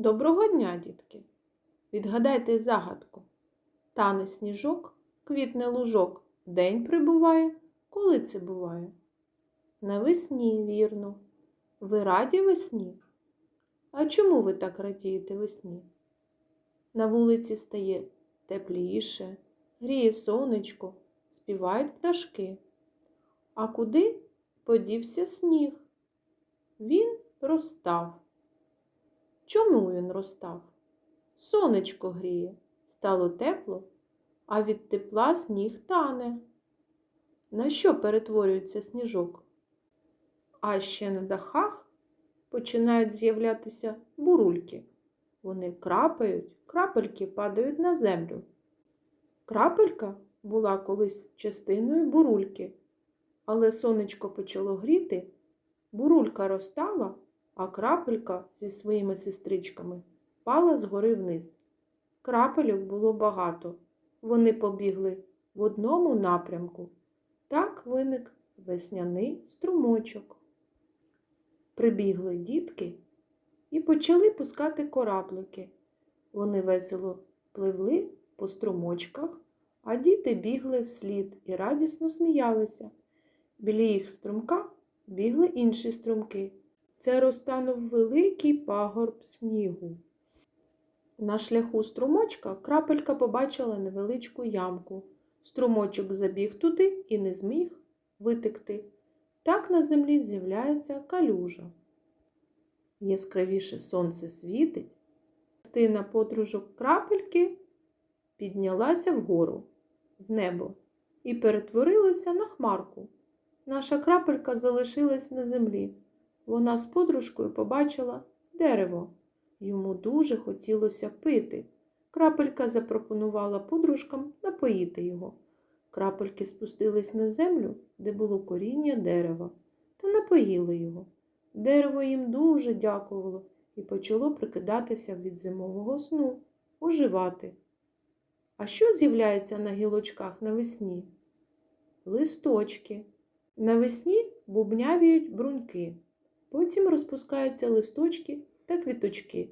Доброго дня, дітки! Відгадайте загадку. Тане сніжок, квітне лужок, день прибуває. Коли це буває? Навесні, вірно. Ви раді весні? А чому ви так радієте весні? На вулиці стає тепліше, гріє сонечко, співають пташки. А куди подівся сніг? Він розстав. Чому він розстав? Сонечко гріє, стало тепло, а від тепла сніг тане. На що перетворюється сніжок? А ще на дахах починають з'являтися бурульки. Вони крапають, крапельки падають на землю. Крапелька була колись частиною бурульки, але сонечко почало гріти, бурулька розтала, а крапелька зі своїми сестричками впала згори вниз. Крапельок було багато. Вони побігли в одному напрямку. Так виник весняний струмочок. Прибігли дітки і почали пускати кораблики. Вони весело пливли по струмочках, а діти бігли вслід і радісно сміялися. Біля їх струмка бігли інші струмки. Це розтанув великий пагорб снігу. На шляху струмочка крапелька побачила невеличку ямку. Струмочок забіг туди і не зміг витекти. Так на землі з'являється калюжа. Яскравіше сонце світить, частина подружок крапельки піднялася вгору, в небо, і перетворилася на хмарку. Наша крапелька залишилась на землі. Вона з подружкою побачила дерево. Йому дуже хотілося пити. Крапелька запропонувала подружкам напоїти його. Крапельки спустились на землю, де було коріння дерева, та напоїли його. Дерево їм дуже дякувало і почало прикидатися від зимового сну, оживати. А що з'являється на гілочках навесні? Листочки. Навесні бубнявіють бруньки, потім розпускаються листочки та квіточки.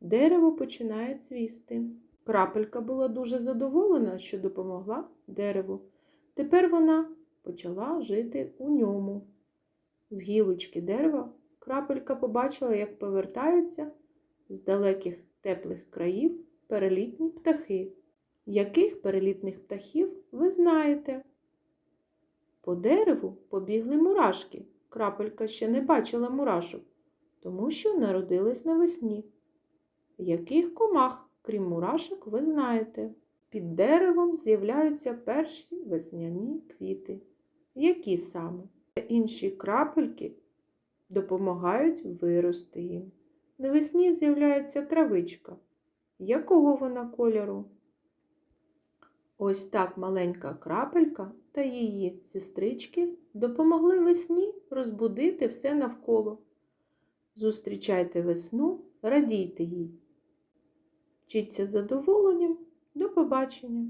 Дерево починає цвісти. Крапелька була дуже задоволена, що допомогла дереву. Тепер вона почала жити у ньому. З гілочки дерева крапелька побачила, як повертаються з далеких теплих країв перелітні птахи. Яких перелітних птахів ви знаєте? По дереву побігли мурашки. Крапелька ще не бачила мурашок, тому що народились навесні. Яких комах, крім мурашок, ви знаєте? Під деревом з'являються перші весняні квіти. Які саме? Інші крапельки допомагають вирости їм. Навесні з'являється травичка. Якого вона кольору? Ось так маленька крапелька та її сестрички допомогли весні розбудити все навколо. Зустрічайте весну, радійте їй. Вчіться задоволенням. До побачення!